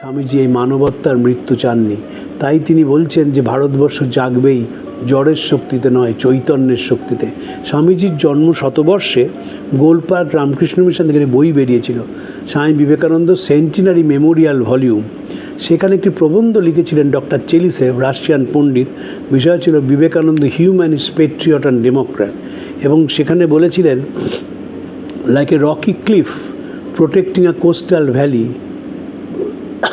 স্বামীজি এই মানবত্তার মৃত্যু চাননি। তাই তিনি বলছেন যে ভারতবর্ষ জাগবেই, জড়ের শক্তিতে নয়, চৈতন্যের শক্তিতে। স্বামীজির জন্ম শতবর্ষে গোলপার্ক রামকৃষ্ণ মিশন থেকে বই বেরিয়েছিল, Swami Vivekananda centenary Memorial volume. সেখানে একটি প্রবন্ধ লিখেছিলেন ডক্টর চেলিসেভ রাশিয়ান পণ্ডিত। বিষয় ছিল Vivekananda humanist patriot and democrat. এবং সেখানে বলেছিলেন, like a rocky cliff, protecting a coastal valley.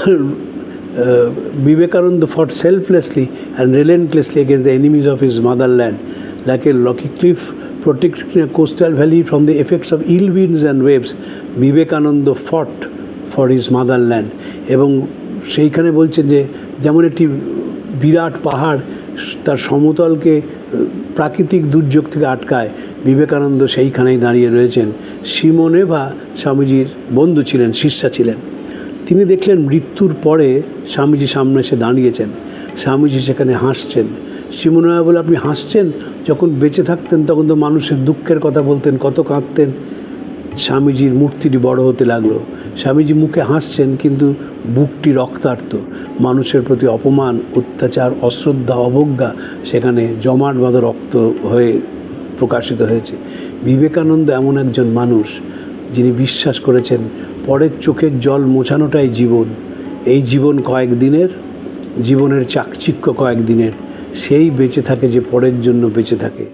Uh, Vivekananda fought selflessly and relentlessly against the enemies of his motherland, like a rocky cliff protecting a coastal valley from the effects of ill winds and waves. Vivekananda fought for his motherland এবং সেইখানে বলছেন যে যেমন একটি বিরাট পাহাড় তার সমতলকে প্রাকৃতিক দুর্যোগ থেকে আটকায় বিবেকানন্দ সেইখানেই দাঁড়িয়ে রয়েছেন সিমোনেভা স্বামীজির বন্ধু ছিলেন শিষ্যা ছিলেন তিনি দেখলেন মৃত্যুর পরে স্বামীজি সামনে এসে দাঁড়িয়েছেন। স্বামীজি সেখানে হাসছেন। সিমোনেভা বলে, আপনি হাসছেন? যখন বেঁচে থাকতেন, তখন তো মানুষের দুঃখের কথা বলতেন, কত কাঁদতেন। স্বামীজির মূর্তিটি বড় হতে লাগল। স্বামীজি মুখে হাসছেন, কিন্তু বুকটি রক্তার্ত মানুষের প্রতি অপমান, অত্যাচার, অশ্রদ্ধা, অবজ্ঞা সেখানে জমাট বাঁধা রক্ত হয়ে প্রকাশিত হয়েছে। বিবেকানন্দ এমন একজন মানুষ। যিনি বিশ্বাস করেছেন, পরের চোখের জল মোছানোটাই জীবন। এই জীবন কয়েকদিনের জীবনের চাকচিক্য কয়েকদিনের সেই বেঁচে থাকে যে পরের জন্য বেঁচে থাকে।